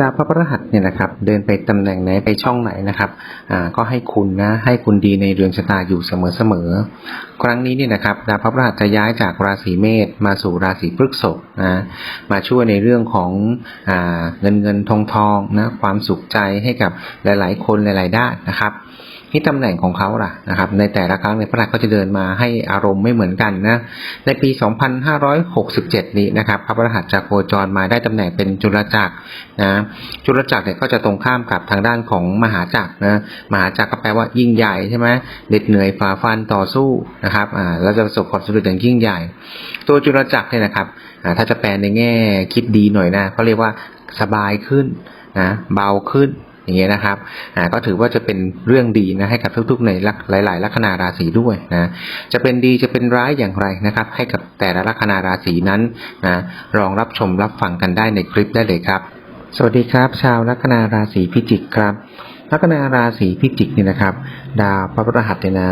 ดาวพระพฤหัสเนี่ยนะครับ เดินไปตำแหน่งไหนไปช่องไหนนะครับอ่าก็ให้คุณนะให้คุณดีในเรือนชะตาอยู่เสมอๆครั้งนี้เนี่ยนะครับ ดาวพระพฤหัสจะย้ายจากราศีเมษมาสู่ราศีพฤษภนะมาช่วยในเรื่องของอ่าเงินเงินทองทองนะความสุขใจให้กับหลาย ๆ คนหลาย ๆ ด้านนะครับ ที่ตำแหน่งของเขาล่ะนะครับ ในแต่ละครั้งในพระหัสก็จะเดินมาให้อารมณ์ไม่เหมือนกันนะ ในปี 2567 นี้นะครับ พระพฤหัสจะโคจรมาได้ตำแหน่งเป็นจุลจักรนะจุลจักรเนี่ยก็จะตรงข้ามกับทางด้านของมหาจักรนะมหาจักรก็แปลว่ายิ่งใหญ่ใช่ไหมเหน็ดเหนื่อยฝ่าฟันต่อสู้นะครับอ่าแล้วจะประสบความสำเร็จอย่างยิ่งใหญ่ ตัวจุลจักรเนี่ยนะครับอ่าถ้าจะแปลในแง่คิดดีหน่อยนะเขาเรียกว่าสบายขึ้นนะเบาขึ้น อย่างเงี้ยนะครับอ่าก็ถือว่าจะเป็นเรื่องดีนะให้กับทุกๆในลักหลาย ๆ ลัคนาราศีด้วยนะจะเป็นดีจะเป็นร้ายอย่างไรนะครับ ให้กับแต่ละลัคนาราศีนั้นนะลองรับชมรับฟังกันได้ในคลิปได้เลยครับ สวัสดีครับ ชาวลัคนาราศีพิจิกครับ ลัคนาราศีพิจิกเนี่ยนะครับดาวพระพฤหัสเนี่ยนะ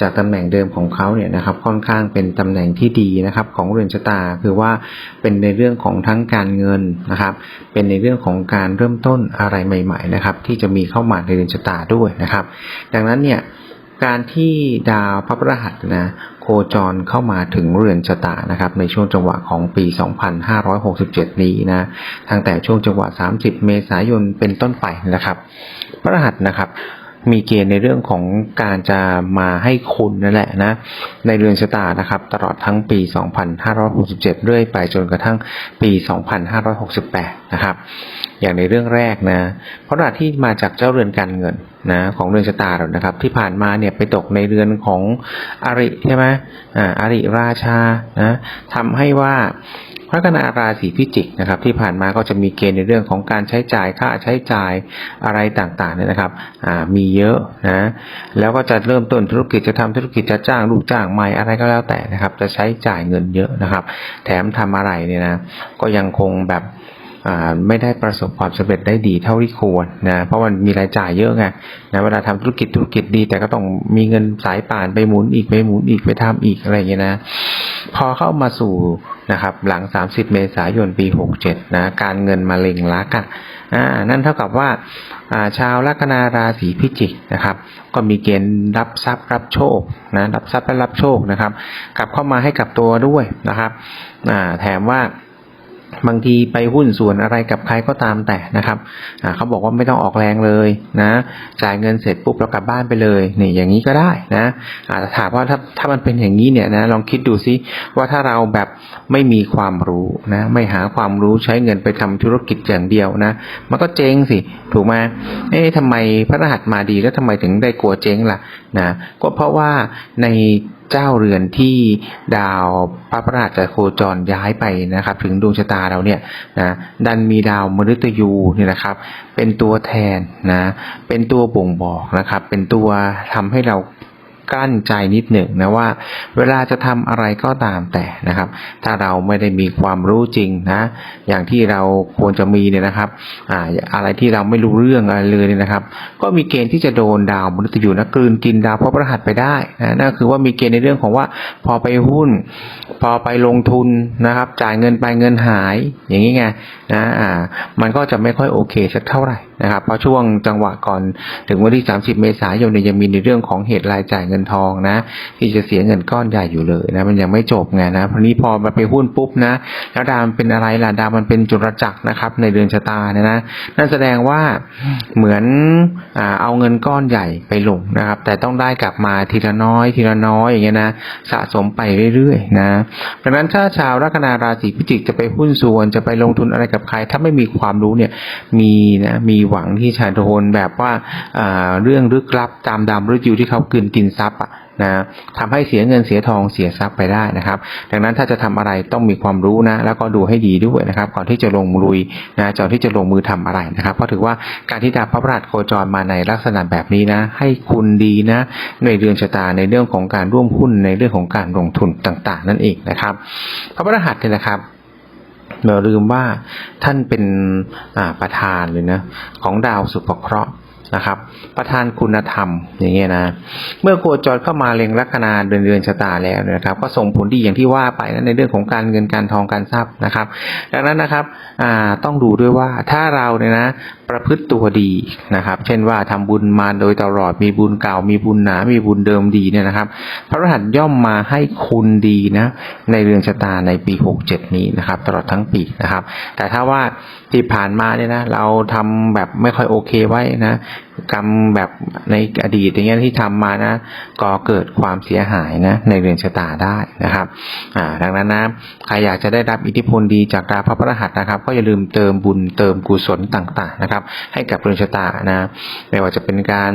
จากตำแหน่งเดิมของเขาเนี่ยนะครับค่อนข้างเป็นตำแหน่งที่ดีนะครับของเรือนชะตาคือว่าเป็นในเรื่องของทั้งการเงินนะครับ เป็นในเรื่องของการเริ่มต้นอะไรใหม่ๆนะครับที่จะมีเข้ามาในเรือนชะตาด้วยนะครับ ดังนั้นเนี่ยการที่ดาวพระพฤหัสนะ จรเข้ามาถึงเรือนชะตานะครับในช่วงจังหวะของปี 2567 นี้นะตั้งแต่ช่วงจังหวะ 30 เมษายนเป็นต้นไปนะครับ พระรหัสนะครับมีเกณฑ์ในเรื่องของการจะมาให้คุณนั่นแหละนะในเรือนชะตานะครับ ตลอดทั้งปี 2567 เรื่อยไปจนกระทั่งปี 2568 นะครับ อย่างในเรื่องแรกนะเพราะรหัสที่มาจากเจ้าเรือนการเงิน นะของเรือนชะตาเรานะครับ ที่ผ่านมาเนี่ยไปตกในเรือนของอริใช่ไหมอ่าอริราชานะทำให้ว่าพระคณาราศีพิจิกนะครับ ที่ผ่านมาก็จะมีเกณฑ์ในเรื่องของการใช้จ่ายค่าใช้จ่ายอะไรต่างๆเนี่ยนะครับอ่ามีเยอะนะแล้วก็จะเริ่มต้นธุรกิจจะทำธุรกิจจะจ้างลูกจ้างใหม่อะไรก็แล้วแต่นะครับ จะใช้จ่ายเงินเยอะนะครับ แถมทำอะไรเนี่ยนะก็ยังคงแบบ ไม่ได้ประสบความสำเร็จได้ดีเท่าที่ควรนะเพราะมันมีรายจ่ายเยอะไงนะเวลาทำธุรกิจธุรกิจดี แต่ก็ต้องมีเงินสายป่านไปหมุนอีกไปหมุนอีกไปทำอีกอะไรอย่างเงี้ยนะพอเข้ามาสู่นะครับหลัง 30 เมษายนปี 67นะการเงินมาเล็งลักอะอ่านั่นเท่ากับว่าอ่าชาวลัคนาราศีพิจิกนะครับ ก็มีเกณฑ์รับทรัพย์รับโชคนะรับทรัพย์และรับโชคนะครับ กลับเข้ามาให้กับตัวด้วยนะครับอ่าแถมว่า บางทีไปหุ้นส่วนอะไรกับใครก็ตามแต่นะครับเขาบอกว่าไม่ต้องออกแรงเลยนะจ่ายเงินเสร็จปุ๊บเรากลับบ้านไปเลยนี่อย่างนี้ก็ได้นะอาจจะถามว่าถ้าถ้ามันเป็นอย่างนี้เนี่ยนะลองคิดดูซิว่าถ้าเราแบบไม่มีความรู้นะไม่หาความรู้ใช้เงินไปทำธุรกิจอย่างเดียวนะมันก็เจ๊งสิถูกไหมเอ๊ะทำไมพระรหัสมาดีแล้วทำไมถึงได้กลัวเจ๊งล่ะนะก็เพราะว่าใน เจ้าเรือนที่ดาวพระพฤหัสจะโคจรย้ายไปนะครับ ถึงดวงชะตาเราเนี่ยนะดันมีดาวมฤตยูเนี่ยนะครับ เป็นตัวแทนนะเป็นตัวบ่งบอกนะครับ เป็นตัวทำให้เรา กั้นใจนิดหนึ่งนะว่า เวลาจะทำอะไรก็ตามแต่นะครับ ถ้าเราไม่ได้มีความรู้จริงนะ อย่างที่เราควรจะมีเนี่ยนะครับอ่าอะไรที่เราไม่รู้เรื่องอะไรเลยเนี่ยนะครับ ก็มีเกณฑ์ที่จะโดนดาวมฤตยูนะกลืนกินดาวพระพฤหัสไปได้นะนั่นคือว่ามีเกณฑ์ในเรื่องของว่าพอไปหุ้น พอไปลงทุนนะครับ จ่ายเงินไปเงินหายอย่างนี้ไงนะอ่ามันก็จะไม่ค่อยโอเคสักเท่าไหร่ นะครับเพราะช่วงจังหวะก่อนถึงวันที่ 30 เมษายนเนี่ยยังมีในเรื่องของเหตุรายจ่ายเงินทองนะ ที่จะเสียเงินก้อนใหญ่อยู่เลยนะมันยังไม่จบไงนะพอนี้พอมาไปหุ้นปุ๊บนะแล้วดาวมันเป็นอะไรล่ะดาวมันเป็นจุลจักรนะครับในเดือนชะตาเนี่ยนะนั่นแสดงว่าเหมือนอเอาเงินก้อนใหญ่ไปลงนะครับ แต่ต้องได้กลับมาทีละน้อยทีละน้อยอย่างเงี้ยนะสะสมไปเรื่อยๆนะดังนั้นถ้าชาวลัคนาราศีพิจิกจะไปหุ้นส่วนจะไปลงทุนอะไรกับใคร ถ้าไม่มีความรู้เนี่ยมีนะมีหวังที่ชายโทนแบบว่าเรื่องลึกลับตามดำฤยูที่เขากลืนกินทรัพย์อะนะทำให้เสียเงินเสียทองเสียทรัพย์ไปได้นะครับ ดังนั้นถ้าจะทำอะไรต้องมีความรู้นะ แล้วก็ดูให้ดีด้วยนะครับ ก่อนที่จะลงมือลุยนะก่อนที่จะลงมือทำอะไรนะครับ เพราะถือว่าการที่ดาวพระพฤหัสโคจรมาในลักษณะแบบนี้นะ ให้คุณดีนะ ในเดือนชะตาในเรื่องของการร่วมหุ้นในเรื่องของการลงทุนต่าง ๆ นั่นเองนะครับ พระพฤหัสเนี่ยนะครับ เราลืมว่าท่านเป็นประธานเลยนะของดาวสุภเคราะห์นะครับ ประธานคุณธรรมอย่างเงี้ยนะ เมื่อโคจรเข้ามาเล็งลัคนาเดือนเดือนชะตาแล้วนะครับ ก็ส่งผลดีอย่างที่ว่าไปนะในเรื่องของการเงินการทองการทรัพย์นะครับ ดังนั้นนะครับต้องดูด้วยว่าถ้าเราเนี่ยนะ ประพฤติตัวดีนะครับ เช่นว่าทำบุญมาโดยตลอดมีบุญเก่า มีบุญหนา มีบุญเดิมดีเนี่ยนะครับ พระรหัสย่อมมาให้คุณดีนะในเรือนชะตาในปี 67 นี้นะครับ ตลอดทั้งปีนะครับ แต่ถ้าว่าที่ผ่านมาเนี่ยนะเราทำแบบไม่ค่อยโอเคไว้นะกรรมแบบในอดีตอย่างเงี้ยที่ทำมานะก็เกิดความเสียหายนะในเรือนชะตาได้นะครับอ่าดังนั้นนะใครอยากจะได้รับอิทธิพลดีจากดาวพระพฤหัสนะครับ ก็อย่าลืมเติมบุญเติมกุศลต่างๆนะครับ ให้กับเรือนชะตานะไม่ว่าจะเป็นการ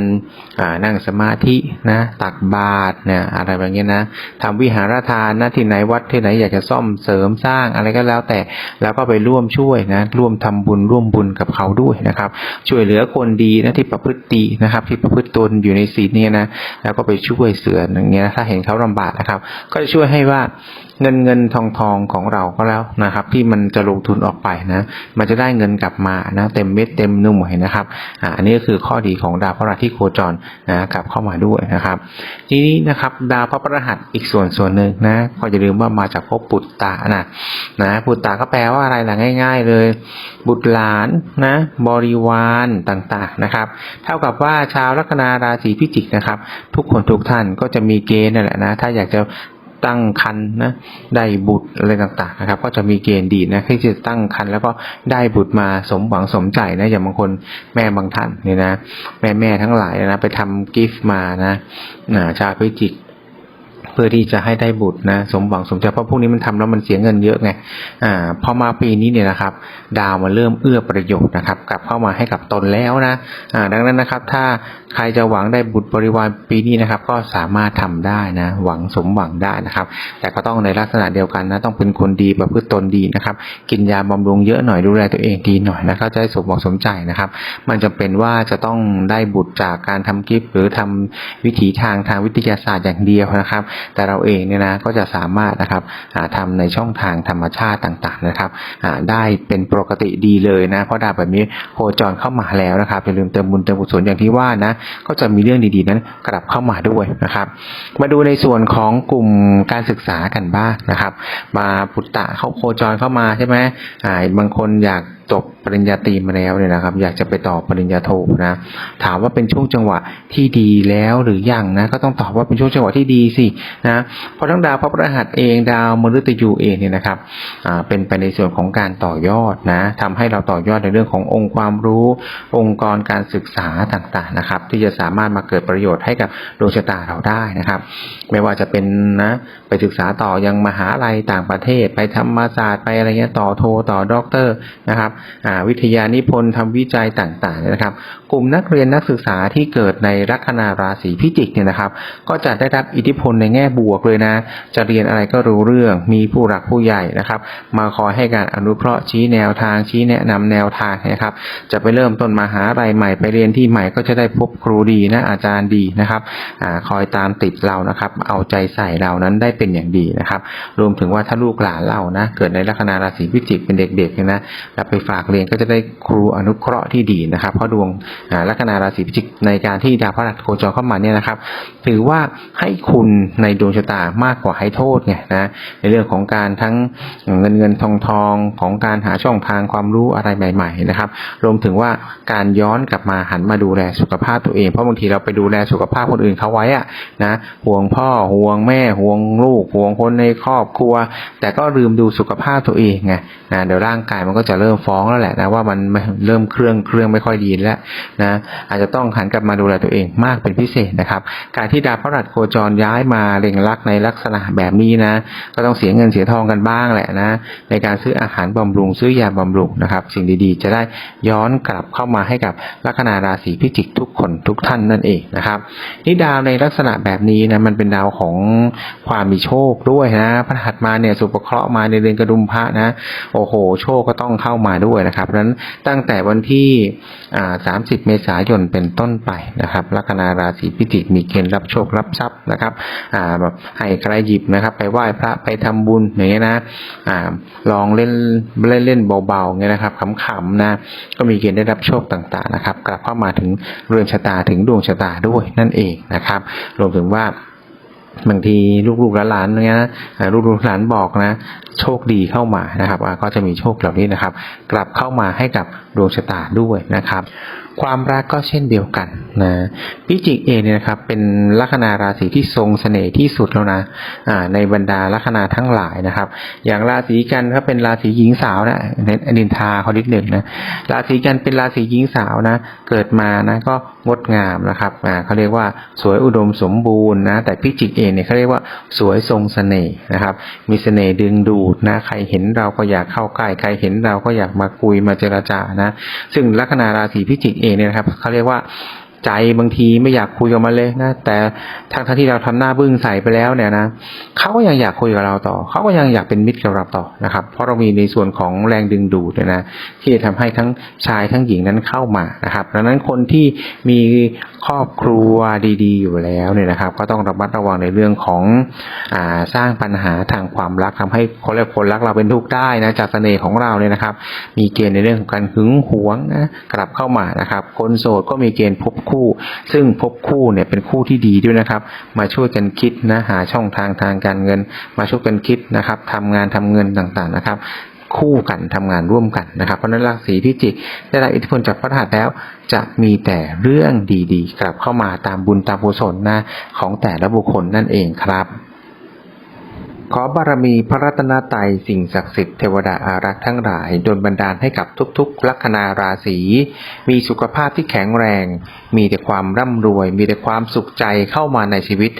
อ่านั่งสมาธินะตักบาตรเนี่ยอะไรแบบเนี้ยนะทำวิหารทานนะที่ไหนวัดที่ไหนอยากจะซ่อมเสริมสร้างอะไรก็แล้วแต่แล้วก็ไปร่วมช่วยนะร่วมทำบุญร่วมบุญกับเขาด้วยนะครับ ช่วยเหลือคนดีนะที่ประพฤติดีนะครับ ที่ประพฤติตนอยู่ในศีลเนี่ยนะแล้วก็ไปช่วยเสืออย่างเงี้ยนะถ้าเห็นเขาลำบากนะครับ ก็จะช่วยให้ว่าเงินเงินทองทองของเราก็แล้วนะครับ ที่มันจะลงทุนออกไปนะ มันจะได้เงินกลับมานะเต็มเม็ดเต็มหน่วยนะครับอ่าอันนี้ก็คือข้อดีของดาวพระราที่โคจรนะกลับเข้ามาด้วยนะครับ ทีนี้นะครับ ดาวพระพฤหัสอีกส่วนส่วนหนึ่งนะก็อย่าลืมว่ามาจากภพปุตตะนะนะปุตตะก็แปลว่าอะไรล่ะง่าย ๆ เลย บุตรหลานนะบริวารต่างๆนะครับ เท่ากับว่าชาวลัคนาราศีพิจิกนะครับ ทุกคนทุกท่านก็จะมีเกณฑ์นั่นแหละนะ ถ้าอยากจะตั้งคันนะได้บุตรอะไรต่างๆนะครับ ก็จะมีเกณฑ์ดีนะที่จะตั้งคันแล้วก็ได้บุตรมาสมหวังสมใจนะอย่างบางคนแม่บางท่านเนี่ยนะ แม่แม่ทั้งหลายนะไปทำกิฟต์มานะนะชาวพิจิก เพื่อที่จะให้ได้บุตรนะสมหวังสมใจเพราะพวกนี้มันทำแล้วมันเสียเงินเยอะไงอ่าพอมาปีนี้เนี่ยนะครับ ดาวมันเริ่มเอื้อประโยชน์นะครับ กลับเข้ามาให้กับตนแล้วนะอ่าดังนั้นนะครับ ถ้าใครจะหวังได้บุตรบริวารปีนี้นะครับ ก็สามารถทำได้นะหวังสมหวังได้นะครับ แต่ก็ต้องในลักษณะเดียวกันนะต้องเป็นคนดีประพฤติตนดีนะครับ กินยาบำรุงเยอะหน่อยดูแลตัวเองดีหน่อยนะครับจะได้สมหวังสมใจนะครับ มันจำเป็นว่าจะต้องได้บุตรจากการทำกิฟต์หรือทำวิถีทางทางวิทยาศาสตร์อย่างเดียวนะครับแต่เราเองเนี่ยนะก็จะสามารถนะครับอ่าทำในช่องทางธรรมชาติต่างๆนะครับได้เป็นปกติดีเลยนะ เพราะดาวแบบนี้โคจรเข้ามาแล้วนะครับอย่าลืมเติมบุญเติมกุศลอย่างที่ว่านะก็จะมีเรื่องดีๆนั้นกลับเข้ามาด้วยนะครับ มาดูในส่วนของกลุ่มการศึกษากันบ้างนะครับ มาพุตตะเขาโคจรเข้ามาใช่ไหมบางคนอยาก จบปริญญาตรีมาแล้วเนี่ยนะครับ อยากจะไปต่อปริญญาโทนะ ถามว่าเป็นช่วงจังหวะที่ดีแล้วหรือยังนะ ก็ต้องตอบว่าเป็นช่วงจังหวะที่ดีสินะเพราะทั้งดาวพระพฤหัสเองดาวมฤตยูเองเนี่ยนะครับเป็นไปในส่วนของการต่อยอดนะทำให้เราต่อยอดในเรื่องขององค์ความรู้ องค์กรการศึกษาต่างๆนะครับ ที่จะสามารถมาเกิดประโยชน์ให้กับดวงชะตาเราได้นะครับ ไม่ว่าจะเป็นนะไปศึกษาต่อยังมหาลัยต่างประเทศ ไปธรรมศาสตร์ไปอะไรเงี้ยต่อโทต่อด็อกเตอร์นะครับวิทยานิพนธ์ทำวิจัยต่างๆนะครับกลุ่มนักเรียนนักศึกษาที่เกิดในลัคนาราศีพิจิกเนี่ยนะครับ ก็จะได้รับอิทธิพลในแง่บวกเลยนะ จะเรียนอะไรก็รู้เรื่อง มีผู้หลักผู้ใหญ่นะครับ มาคอยให้การอนุเคราะห์ชี้แนวทางชี้แนะนำแนวทางนะครับ จะไปเริ่มต้นมหาลัยใหม่ไปเรียนที่ใหม่ก็จะได้พบครูดีนะอาจารย์ดีนะครับอคอยตามติดเรานะครับ เอาใจใส่เรานั้นได้เป็นอย่างดีนะครับ รวมถึงว่าถ้าลูกหลานเรานะเกิดในลัคนาราศีพิจิกเป็นเด็กๆเนี่ยนะแล้วไปฝากเรียนก็จะได้ครูอนุเคราะห์ที่ดีนะครับเพราะดวงลัคนาราศีพิจิกในการที่ดาวพฤหัสโคจรเข้ามาเนี่ยนะครับ ถือว่าให้คุณในดวงชะตามากกว่าให้โทษไงนะในเรื่องของการทั้งเงินเงินทองทองของการหาช่องทางความรู้อะไรใหม่ ๆ นะครับ รวมถึงว่าการย้อนกลับมาหันมาดูแลสุขภาพตัวเอง เพราะบางทีเราไปดูแลสุขภาพคนอื่นเขาไว้อะนะห่วงพ่อห่วงแม่ห่วงลูกห่วงคนในครอบครัว แต่ก็ลืมดูสุขภาพตัวเองไงนะเดี๋ยวร่างกายมันก็จะเริ่มฟ้องแล้วแหละนะว่ามันเริ่มเครื่องเครื่องไม่ค่อยดีแล้วนะอาจจะต้องหันกลับมาดูแลตัวเองมากเป็นพิเศษนะครับ การที่ดาวพฤหัสโคจรย้ายมาเล็งลักในลักษณะแบบนี้นะ ก็ต้องเสียเงินเสียทองกันบ้างแหละนะ ในการซื้ออาหารบำรุงซื้อยาบำรุงนะครับ สิ่งดีๆ จะได้ย้อนกลับเข้ามาให้กับลัคนาราศีพิจิกทุกคนทุกท่านนั่นเองนะครับนี่ดาวในลักษณะแบบนี้นะมันเป็นดาวของความมีโชคด้วยนะพระหัสมาเนี่ยสุปเคราะห์มาในเดือนกระดุมพระนะ โอ้โห โชคก็ต้องเข้ามาด้วยนะครับเพราะนั้นตั้งแต่วันที่อ่า30 เมษายนเป็นต้นไปนะครับลัคนาราศีพิจิกมีเกณฑ์รับโชครับทรัพย์นะครับอ่าแบบให้ใครหยิบนะครับ ไปไหว้พระไปทำบุญอย่างเงี้ยนะอ่าลองเล่นเล่นเล่นเบาๆเงี้ยนะครับขำๆนะก็มีเกณฑ์ได้รับโชคต่างๆนะครับ กลับเข้ามาถึงเรือนชะตาถึงดวงชะตาด้วยนั่นเองนะครับ รวมถึงว่าบางทีลูกๆหลานๆเนี่ยลูกๆหลานบอกนะ โชคดีเข้ามานะครับก็จะมีโชคเหล่านี้นะครับ กลับเข้ามาให้กับดวงชะตาด้วยนะครับ ความรักก็เช่นเดียวกันนะพิจิกเองเนี่ยนะครับเป็นลัคนาราศีที่ทรงเสน่ห์ที่สุดแล้วนะอ่าในบรรดาลัคนาทั้งหลายนะครับ อย่างราศีกันก็เป็นราศีหญิงสาวนะเน้นนินทาเขานิดหนึ่งนะราศีกันเป็นราศีหญิงสาวนะ เกิดมานะก็ งดงามนะครับอ่าเขาเรียกว่าสวยอุดมสมบูรณ์นะ แต่พิจิกเองเนี่ยเขาเรียกว่าสวยทรงเสน่ห์นะครับ มีเสน่ห์ดึงดูดนะ ใครเห็นเราก็อยากเข้าใกล้ ใครเห็นเราก็อยากมาคุยมาเจรจานะ ซึ่งลัคนาราศีพิจิกเองเนี่ยนะครับเขาเรียกว่า ใจบางทีไม่อยากคุยกับมันเลยนะแต่ทั้งที่เราทำหน้าบึ้งใส่ไปแล้วเนี่ยนะเขาก็ยังอยากคุยกับเราต่อเขาก็ยังอยากเป็นมิตรกับเราต่อนะครับ เพราะเรามีในส่วนของแรงดึงดูดเนี่ยนะที่จะทำให้ทั้งชายทั้งหญิงนั้นเข้ามานะครับดังนั้นคนที่มีครอบครัวดี ๆ อยู่แล้วเนี่ยนะครับ ก็ต้องระมัดระวังในเรื่องของอ่าสร้างปัญหาทางความรักทำให้คนและคนรักเราเป็นทุกข์ได้นะจากเสน่ห์ของเราเนี่ยนะครับ มีเกณฑ์ในเรื่องของการหึงหวงนะกลับเข้ามานะครับ คนโสดก็มีเกณฑ์พบคู่ซึ่งพบคู่เนี่ยเป็นคู่ที่ดีด้วยนะครับ มาช่วยกันคิดนะหาช่องทางทางการเงิน มาช่วยกันคิดนะครับทำงานทำเงินต่างๆนะครับคู่กันทำงานร่วมกันนะครับ เพราะฉะนั้นราศีพิจิกได้รับอิทธิพลจากพระธาตุแล้ว จะมีแต่เรื่องดีๆ กลับเข้ามาตามบุญตามกุศลนะของแต่ละบุคคลนั่นเองครับ ขอบารมีพระรัตนตรัยสิ่งศักดิ์สิทธิ์เทวดาอารักษ์ทั้งหลายดลบันดาลให้กับทุกๆ ลัคนาราศีมีสุขภาพที่แข็งแรง มีแต่ความร่ำรวย มีแต่ความสุขใจเข้ามาในชีวิต